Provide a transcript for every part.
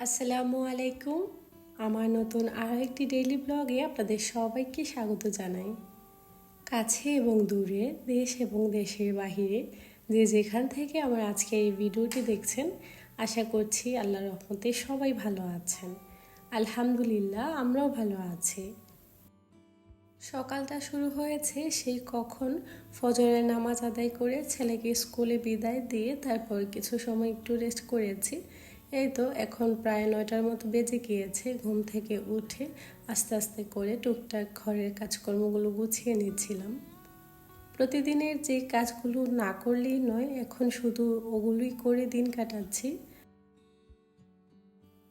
আসসালামু আলাইকুম। আমার নতুন আরও একটি ডেইলি ব্লগে আপনাদের সবাইকে স্বাগত জানাই। কাছে এবং দূরে, দেশ এবং দেশের বাহিরে যে যেখান থেকে আমার আজকে এই ভিডিওটি দেখছেন, আশা করছি আল্লাহ রহমতে সবাই ভালো আছেন। আলহামদুলিল্লাহ, আমরাও ভালো আছি। সকালটা শুরু হয়েছে সেই কখন ফজরের নামাজ আদায় করে ছেলেকে স্কুলে বিদায় দিয়ে তারপর কিছু সময় একটু রেস্ট করেছি। এই তো এখন প্রায় নয়টার মতো বেজে গিয়েছে। ঘুম থেকে উঠে আস্তে আস্তে করে টুকটাক ঘরের কাজকর্মগুলো গুছিয়ে নিচ্ছিলাম। প্রতিদিনের যে কাজগুলো না করলেই নয়, এখন শুধু ওগুলোই করে দিন কাটাচ্ছি।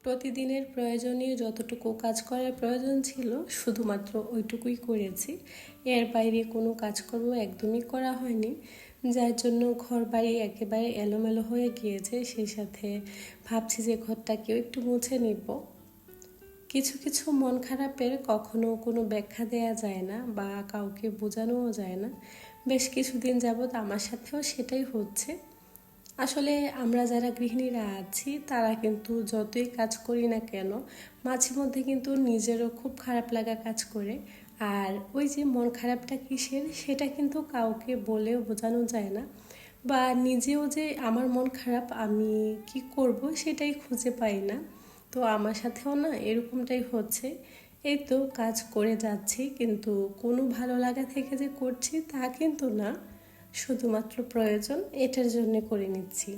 প্রতিদিনের প্রয়োজনীয় যতটুকু কাজ করার প্রয়োজন ছিল, শুধুমাত্র ওইটুকুই করেছি। এর বাইরে কোনো কাজকর্ম একদমই করা হয়নি। যার জন্য ঘর বাড়ি একেবারে এলোমেলো হয়ে গিয়েছে, সেই সাথে ভাবছি যে ঘরটাকেও একটু মুছে নিব। কিছু কিছু মন খারাপের কখনো কোনো ব্যাখ্যা দেয়া যায় না বা কাউকে বোঝানোও যায় না। বেশ কিছুদিন যাবৎ আমার সাথেও সেটাই হচ্ছে। আসলে আমরা যারা গৃহিণীরা আছি, তারা কিন্তু যতই কাজ করি না কেন, মাঝে মধ্যে কিন্তু নিজেরও খুব খারাপ লাগা কাজ করে। আর ওই যে মন খারাপটা কিসের, সেটা কিন্তু কাউকে বলেও বোঝানো যায় না। বা নিজেও যে আমার মন খারাপ, আমি কি করব সেটাই খুঁজে পাই না। তো আমার সাথেও না এরকমটাই হচ্ছে। এই তো কাজ করে যাচ্ছি, কিন্তু কোনো ভালো লাগা থেকে যে করছি তা কিন্তু না। শুধুমাত্র প্রয়োজন এটার জন্য করে নিচ্ছি।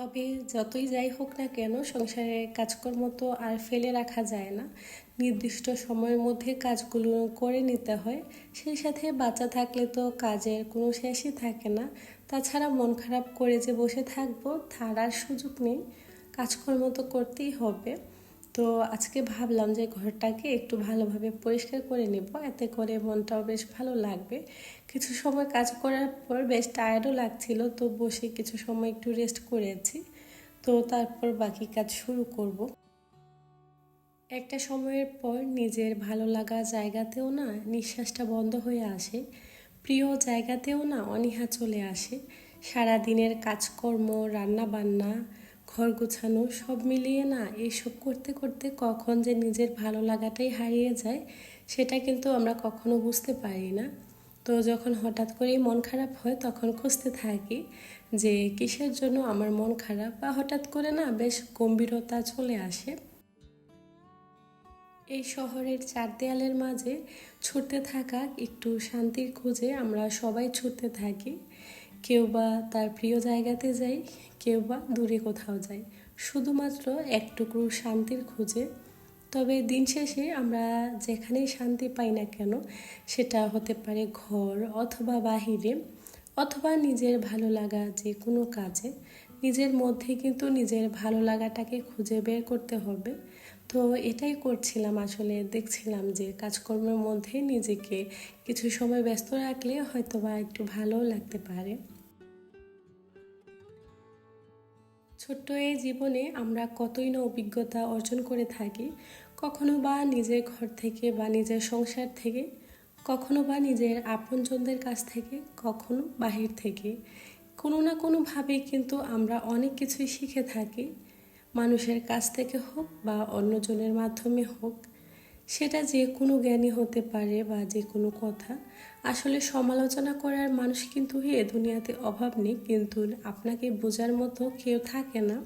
তবে যতই যাই হোক না কেন সংসারের কাজকর্ম তো আর ফেলে রাখা যায় না। নির্দিষ্ট সময়ের মধ্যে কাজগুলো করে নিতে হয়। সেই সাথে বাচ্চা থাকলে তো কাজের কোনো শেষই থাকে না। তাছাড়া মন খারাপ করে যে বসে থাকব, তার আর সুযোগ নেই। কাজকর্ম তো করতেই হবে। তো আজকে ভাবলাম যে ঘরটাকে একটু ভালোভাবে পরিষ্কার করে নেব। এতে করে মনটাও বেশ ভালো লাগবে। কিছু সময় কাজ করার পর বেশ টায়ার্ডও লাগছিল তো বসে কিছু সময় একটু রেস্ট করেছি। তো তারপর বাকি কাজ শুরু করব। একটা সময়ের পর নিজের ভালো লাগা জায়গাতেও না নিঃশ্বাসটা বন্ধ হয়ে আসে। প্রিয় জায়গাতেও না অনীহা চলে আসে। সারা দিনের কাজকর্ম রান্না বান্না ঘর গোছানো, সব মিলিয়ে না এইসব করতে করতে কখন যে নিজের ভালো লাগাটাই হারিয়ে যায়, সেটা কিন্তু আমরা কখনো বুঝতে পারি না। তো যখন হঠাৎ করেই মন খারাপ হয়, তখন খুঁজতে থাকি যে কিসের জন্য আমার মন খারাপ বা হঠাৎ করে না বেশ গম্ভীরতা চলে আসে। এই শহরের চার দেয়ালের মাঝে ছুটতে থাকা একটু শান্তির খুঁজে আমরা সবাই ছুটতে থাকি। কেউ বা তার প্রিয় জায়গাতে যাই, কেউ বা দূরে কোথাও যাই। শুধুমাত্র একটুকু শান্তির খুঁজে। তবে দিন শেষে আমরা যেখানেই শান্তি পাই না কেন, সেটা হতে পারে ঘর অথবা বাহিরে, অথবা নিজের ভালো লাগা যে কোনো কাজে। নিজের মধ্যে কিন্তু নিজের ভালো লাগাটাকে খুঁজে বের করতে হবে। তো এটাই করছিলাম আসলে, দেখছিলাম যে কাজকর্মের মধ্যে নিজেকে কিছু সময় ব্যস্ত রাখলে হয়তো বা একটু ভালোও লাগতে পারে। ছোট্ট এই জীবনে আমরা কতই না অভিজ্ঞতা অর্জন করে থাকি, কখনো বা নিজের ঘর থেকে বা নিজের সংসার থেকে, কখনো বা নিজের আপনজনদের কাছ থেকে, কখনো বাহির থেকে। কোনো না কোনোভাবেই কিন্তু আমরা অনেক কিছুই শিখে থাকি। মানুষের কাছ থেকে হোক বা অন্যজনের মাধ্যমে হোক, সেটা যে কোনো জ্ঞানী হতে পারে বা যে কোনো কথা। আসলে সমালোচনা করার মানুষ কিন্তু এ দুনিয়াতে অভাব নেই। কিন্তু আপনাকে বোঝার মতো কেউ থাকে না।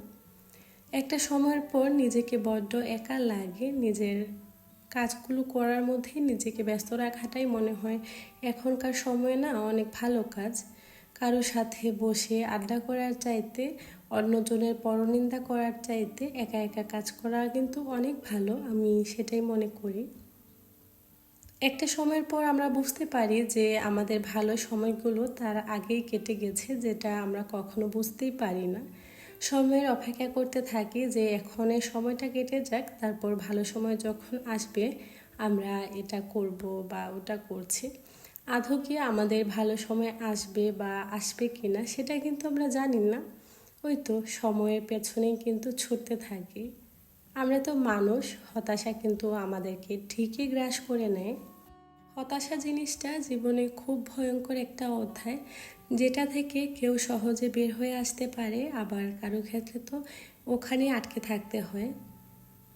একটা সময়ের পর নিজেকে বড্ড একা লাগে। নিজের কাজগুলো করার মধ্যে নিজেকে ব্যস্ত রাখাটাই মনে হয় এখনকার সময় না অনেক ভালো কাজ। কারও সাথে বসে আড্ডা করার চাইতে অন্যজনের পরনিন্দা করার চাইতে একা একা কাজ করা কিন্তু অনেক ভালো, আমি সেটাই মনে করি। একটা সময়ের পর আমরা বুঝতে পারি যে আমাদের ভালো সময়গুলো তার আগেই কেটে গেছে, যেটা আমরা কখনো বুঝতেই পারি না। সময়ের অপেক্ষা করতে থাকি যে এখনের সময়টা কেটে যাক, তারপর ভালো সময় যখন আসবে, আমরা এটা করব বা ওটা করছি। আদৌ কি আমাদের ভালো সময় আসবে বা আসবে কি না সেটা কিন্তু আমরা জানি না। ওই তো সময়ের পেছনেই কিন্তু ছুটতে থাকি। আমরা তো মানুষ, হতাশা কিন্তু আমাদেরকে ঠিকই গ্রাস করে নেয়। হতাশা জিনিসটা জীবনে খুব ভয়ঙ্কর একটা অধ্যায়, যেটা থেকে কেউ সহজে বের হয়ে আসতে পারে, আবার কারও ক্ষেত্রে তো ওখানেই আটকে থাকতে হয়।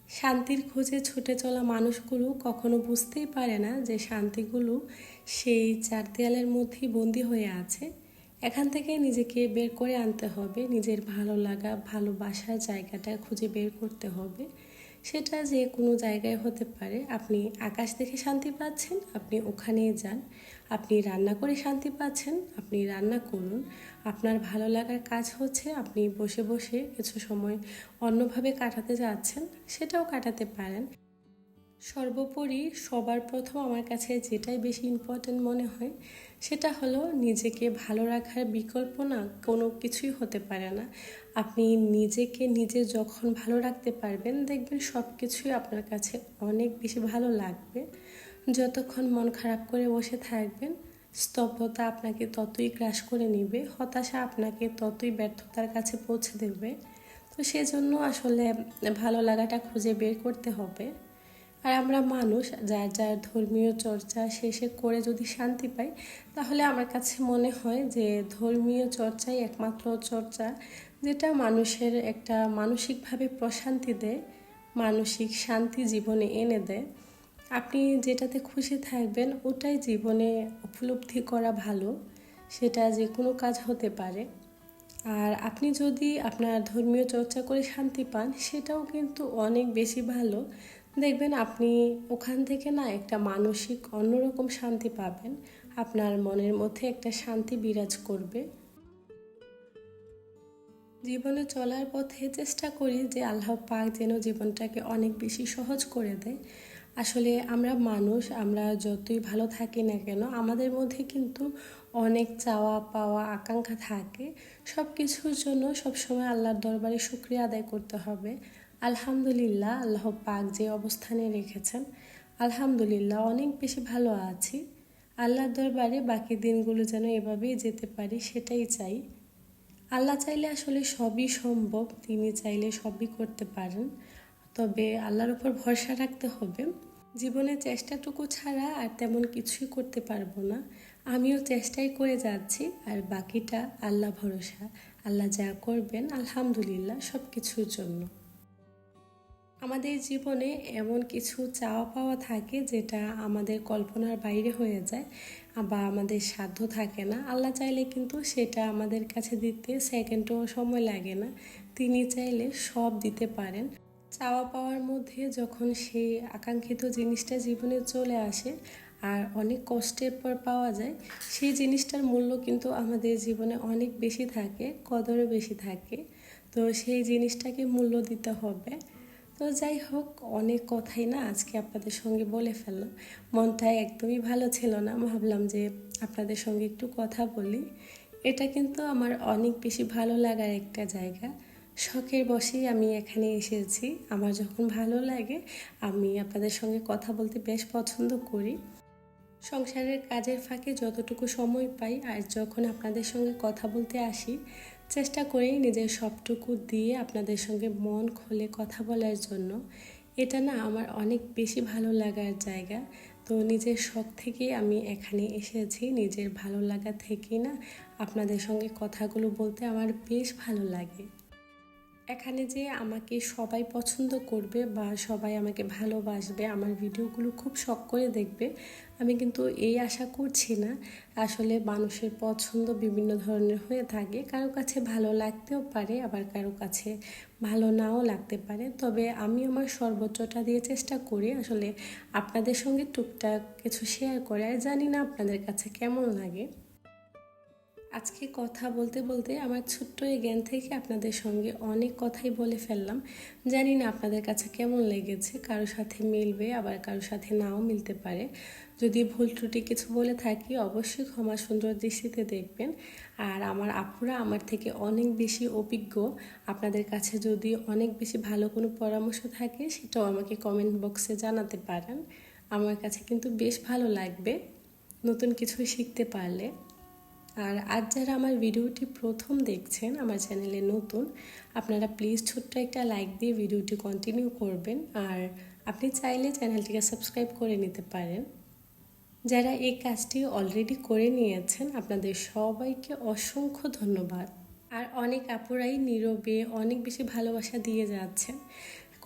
শান্তির খোঁজে ছুটে চলা মানুষগুলো কখনো বুঝতেই পারে না যে শান্তিগুলো সেই চার দেয়ালের মধ্যেই বন্দি হয়ে আছে। এখান থেকে নিজেকে বের করে আনতে হবে। নিজের ভালো লাগা, ভালোবাসার জায়গাটা খুঁজে বের করতে হবে। সেটা যে কোনো জায়গায় হতে পারে। আপনি আকাশ দেখে শান্তি পাচ্ছেন, আপনি ওখানেই যান। আপনি রান্না করে শান্তি পাচ্ছেন, আপনি রান্না করুন। আপনার ভালো লাগার কাজ হচ্ছে আপনি বসে বসে কিছু সময় অন্যভাবে কাটাতে যাচ্ছেন, সেটাও কাটাতে পারেন। সর্বোপরি সবার প্রথম আমার কাছে যেটাই বেশি ইম্পর্টেন্ট মনে হয় সেটা হলো নিজেকে ভালো রাখার বিকল্প না, কোনো কিছুই হতে পারে না। আপনি নিজেকে নিজে যখন ভালো রাখতে পারবেন, দেখবেন সব কিছুই আপনার কাছে অনেক বেশি ভালো লাগবে। যতক্ষণ মন খারাপ করে বসে থাকবেন, স্তব্ধতা আপনাকে ততই গ্রাস করে নিবে, হতাশা আপনাকে ততই ব্যর্থতার কাছে পৌঁছে দেবে। তো সেজন্য আসলে ভালো লাগাটা খুঁজে বের করতে হবে। আর আমরা মানুষ, যার যার ধর্মীয় চর্চা শেষে করে যদি শান্তি পাই, তাহলে আমার কাছে মনে হয় যে ধর্মীয় চর্চাই একমাত্র চর্চা, যেটা মানুষের একটা মানসিকভাবে প্রশান্তি দেয়, মানসিক শান্তি জীবনে এনে দেয়। আপনি যেটাতে খুশি থাকবেন, ওটাই জীবনে উপলব্ধি করা ভালো, সেটা যে কোনো কাজ হতে পারে। আর আপনি যদি আপনার ধর্মীয় চর্চা করে শান্তি পান, সেটাও কিন্তু অনেক বেশি ভালো। দেখবেন আপনি ওখান থেকে না একটা মানসিক অন্যরকম শান্তি পাবেন। আপনার মনের মধ্যে একটা শান্তি বিরাজ করবে। জীবনে চলার পথে চেষ্টা করি যে আল্লাহ পাক যেন জীবনটাকে অনেক বেশি সহজ করে দেয়। আসলে আমরা মানুষ, আমরা যতই ভালো থাকি না কেন, আমাদের মধ্যে কিন্তু অনেক চাওয়া পাওয়া, আকাঙ্ক্ষা থাকে সব কিছুর জন্য সবসময় আল্লাহর দরবারে শুক্রিয়া আদায় করতে হবে। আলহামদুলিল্লাহ, আল্লাহ পাক যে অবস্থানে রেখেছেন, আলহামদুলিল্লাহ, অনেক বেশি ভালো আছি। আল্লাহর দরবারে বাকি দিনগুলো যেন এভাবেই যেতে পারি, সেটাই চাই। আল্লাহ চাইলে আসলে সবই সম্ভব, তিনি চাইলে সবই করতে পারেন। তবে আল্লাহর উপর ভরসা রাখতে হবে। জীবনে চেষ্টাটুকু ছাড়া আর তেমন কিছুই করতে পারব না। আমিও চেষ্টাই করে যাচ্ছি, আর বাকিটা আল্লাহ ভরসা। আল্লাহ যা করবেন, আলহামদুলিল্লাহ সব কিছুর জন্য। আমাদের জীবনে এমন কিছু চাওয়া পাওয়া থাকে যেটা আমাদের কল্পনার বাইরে হয়ে যায়, বা আমাদের সাধ্য থাকে না। আল্লাহ চাইলে কিন্তু সেটা আমাদের কাছে দিতে সেকেন্ডও সময় লাগে না। তিনি চাইলে সব দিতে পারেন। চাওয়া পাওয়ার মধ্যে যখন সেই আকাঙ্ক্ষিত জিনিসটা জীবনে চলে আসে আর অনেক কষ্টের পর পাওয়া যায়, সেই জিনিসটার মূল্য কিন্তু আমাদের জীবনে অনেক বেশি থাকে, কদরও বেশি থাকে। তো সেই জিনিসটাকে মূল্য দিতে হবে। তো যাই হোক, অনেক কথাই না আজকে আপনাদের সঙ্গে বলে ফেললাম। মনটা একদমই ভালো ছিল না, ভাবলাম যে আপনাদের সঙ্গে একটু কথা বলি। এটা কিন্তু আমার অনেক বেশি ভালো লাগার একটা জায়গা। শখের বসেই আমি এখানে এসেছি। আমার যখন ভালো লাগে, আমি আপনাদের সঙ্গে কথা বলতে বেশ পছন্দ করি। সংসারের কাজের ফাঁকে যতটুকু সময় পাই আর যখন আপনাদের সঙ্গে কথা বলতে আসি, চেষ্টা করি নিজের সবটুকু দিয়ে আপনাদের সঙ্গে মন খুলে কথা বলার জন্য। এটা না আমার অনেক বেশি ভালো লাগার জায়গা। তো নিজের শখ থেকেই আমি এখানে এসেছি। নিজের ভালো লাগা থেকেই না আপনাদের সঙ্গে কথাগুলো বলতে আমার বেশ ভালো লাগে। এখানে যে আমাকে সবাই পছন্দ করবে বা সবাই আমাকে ভালোবাসবে, আমার ভিডিওগুলো খুব শখ করে দেখবে, আমি কিন্তু এই আশা করছি না। আসলে মানুষের পছন্দ বিভিন্ন ধরনের হয়ে থাকে, কারও কাছে ভালো লাগতেও পারে, আবার কারও কাছে ভালো নাও লাগতে পারে। তবে আমি আমার সর্বোচ্চটা দিয়ে চেষ্টা করি আসলে আপনাদের সঙ্গে টুকটাক কিছু শেয়ার করে আর জানি না আপনাদের কাছে কেমন লাগে। আজকে কথা বলতে বলতে আমার ছোট্ট এই জ্ঞান থেকে আপনাদের সঙ্গে অনেক কথাই বলে ফেললাম। জানি না আপনাদের কাছে কেমন লেগেছে কারোর সাথে মিলবে, আবার কারোর সাথে নাও মিলতে পারে। যদি ভুল ত্রুটি কিছু বলে থাকি, অবশ্যই ক্ষমা সুন্দর দৃষ্টিতে দেখবেন। আর আমার আপুরা আমার থেকে অনেক বেশি অভিজ্ঞ। আপনাদের কাছে যদি অনেক বেশি ভালো কোনো পরামর্শ থাকে, সেটাও আমাকে কমেন্ট বক্সে জানাতে পারেন। আমার কাছে কিন্তু বেশ ভালো লাগবে নতুন কিছু শিখতে পারলে। আর আজ যারা আমার ভিডিওটি প্রথম দেখছেন, আমার চ্যানেলে নতুন, আপনারা প্লিজ ছোট্ট একটা লাইক দিয়ে ভিডিওটি কন্টিনিউ করবেন। আর আপনি চাইলে চ্যানেলটিকে সাবস্ক্রাইব করে নিতে পারেন। যারা এই কাজটি অলরেডি করে নিয়েছেন, আপনাদের সবাইকে অসংখ্য ধন্যবাদ। আর অনেক আপুরাই নীরবে, অনেক বেশি ভালোবাসা দিয়ে যাচ্ছেন।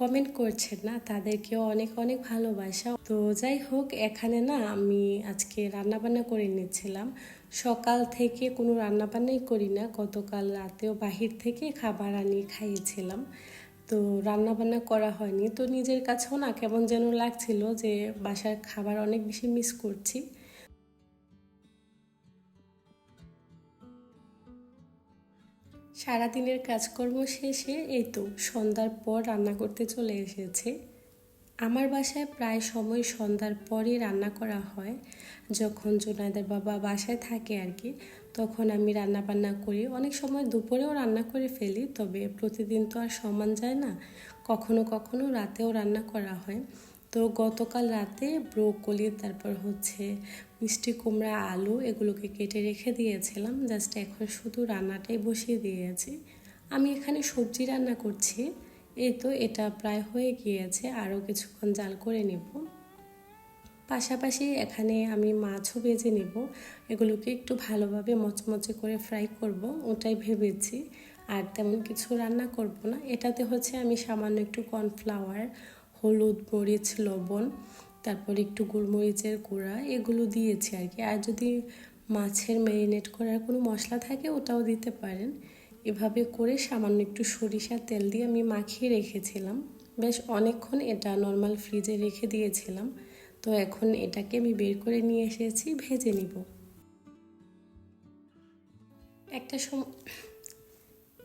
কমেন্ট করছেন না, তাদেরকেও অনেক অনেক ভালোবাসা। তো যাই হোক, এখানে না আমি আজকে রান্নাবান্না করে নিচ্ছিলাম। সকাল থেকে কোনো রান্নাবান্নাই করি না, গতকাল রাতেও বাহির থেকে খাবার আনিয়ে খাইয়েছিলাম। তো রান্নাবান্না করা হয়নি। তো নিজের কাছেও না কেমন যেন লাগছিল যে বাসার খাবার অনেক বেশি মিস করছি। সারাদিনের কাজকর্ম শেষে এই তো সন্ধ্যার পর রান্না করতে চলে এসেছে। আমার বাসায় প্রায় সময় সন্ধ্যার পরই রান্না করা হয়। যখন জোনাইদের বাবা বাসায় থাকে আর কি, তখন আমি রান্না বান্না করি। অনেক সময় দুপুরেও রান্না করে ফেলি, তবে প্রতিদিন তো আর সমান যায় না। কখনো কখনো রাতেও রান্না করা হয়। তো গতকাল রাতে ব্রোকলি, তারপর হচ্ছে মিষ্টি কুমড়া, আলু এগুলোকে কেটে রেখে দিয়েছিলাম। জাস্ট এখন শুধু রান্নাটাই বসিয়ে দিয়েছি। আমি এখানে সবজি রান্না করছি। এই তো এটা প্রায় হয়ে গিয়েছে। আরও কিছুক্ষণ জাল করে নেব। পাশাপাশি এখানে আমি মাছও ভেজে নেব। এগুলোকে একটু ভালোভাবে মচমচে করে ফ্রাই করব, ওটাই ভেবেছি। আর তেমন কিছু রান্না করব না। এটাতে হচ্ছে আমি সামান্য একটু কর্নফ্লাওয়ার, হলুদ, মরিচ, লবণ তারপর একটু গোলমরিচের গুঁড়া, এগুলো দিয়েছি আর কি। আর যদি মাছের ম্যারিনেট করার কোনো মশলা থাকে, ওটাও দিতে পারেন। এভাবে করে সামান্য একটু সরিষার তেল দিয়ে আমি মাখিয়ে রেখেছিলাম। বেশ অনেকক্ষণ এটা নর্মাল ফ্রিজে রেখে দিয়েছিলাম। তো এখন এটাকে আমি বের করে নিয়ে এসেছি, ভেজে নিব। একটা সময়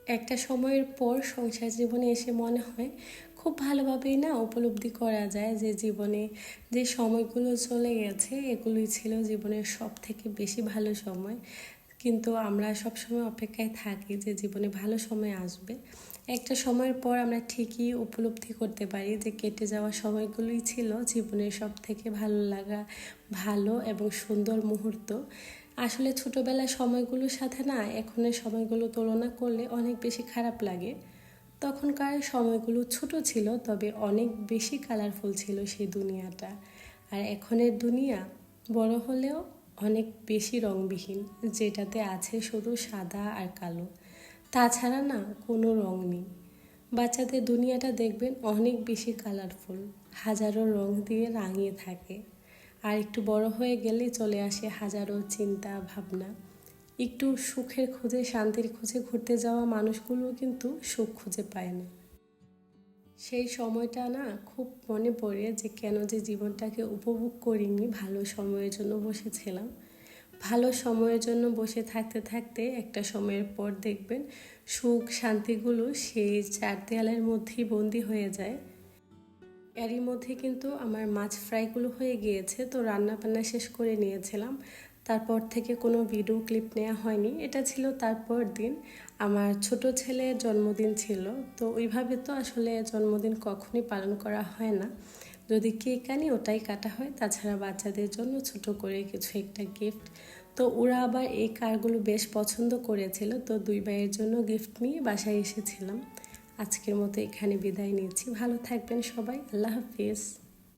একটা সময়ের পর সংসার জীবনে এসে মনে হয় খুব ভালোভাবেই না উপলব্ধি করা যায় যে জীবনে যে সময়গুলো চলে গেছে, এগুলোই ছিল জীবনের সব থেকে বেশি ভালো সময়। কিন্তু আমরা সবসময় অপেক্ষায় থাকি যে জীবনে ভালো সময় আসবে। একটা সময়ের পর আমরা ঠিকই উপলব্ধি করতে পারি যে কেটে যাওয়া সময়গুলোই ছিল জীবনের সব থেকে ভালো লাগা, ভালো এবং সুন্দর মুহূর্ত। আসলে ছোটোবেলার সময়গুলোর সাথে না এখনের সময়গুলো তুলনা করলে অনেক বেশি খারাপ লাগে। তখনকার সময়গুলো ছোট ছিল, তবে অনেক বেশি কালারফুল ছিল সেই দুনিয়াটা। আর এখনের দুনিয়া বড় হলেও অনেক বেশি রংবিহীন, যেটাতে আছে শুধু সাদা আর কালো। তাছাড়া না, কোনো রং নেই। বাচ্চাদের দুনিয়াটা দেখবেন অনেক বেশি কালারফুল হাজারো রং দিয়ে রাঙিয়ে থাকে। আর একটু বড় হয়ে গেলেই চলে আসে হাজারো চিন্তা, ভাবনা। একটু সুখের খোঁজে, শান্তির খোঁজে ঘুরতে যাওয়া মানুষগুলোও কিন্তু সুখ খুঁজে পায় না। সেই সময়টা না খুব মনে পড়ে যে কেন যে জীবনটাকে উপভোগ করিনি, ভালো সময়ের জন্য বসেছিলাম। ভালো সময়ের জন্য বসে থাকতে থাকতে একটা সময়ের পর দেখবেন সুখ, শান্তিগুলো সেই চার দেয়ালের মধ্যেই বন্দি হয়ে যায়। এরই মধ্যে কিন্তু আমার মাছ ফ্রাইগুলো হয়ে গিয়েছে, তো রান্না বান্না শেষ করে নিয়েছিলাম। তারপর থেকে কোনো ভিডিও ক্লিপ নেওয়া হয়নি। এটা ছিল তারপর দিন। আমার ছোট ছেলের জন্মদিন ছিল। তো ওইভাবে তো আসলে জন্মদিন কখনই পালন করা হয় না। যদি কেক আনি, ওটাই কাটা হয়। তাছাড়া বাচ্চাদের জন্য ছোট করে কিছু একটা গিফট তো ওরা আবার এই কারগুলো বেশ পছন্দ করেছিল। তো দুই ভাইয়ের জন্য গিফট নিয়ে বাসায় এসেছিলাম। আজকের মতো এখানে বিদায় নিচ্ছি। ভালো থাকবেন সবাই। আল্লাহ হাফিজ।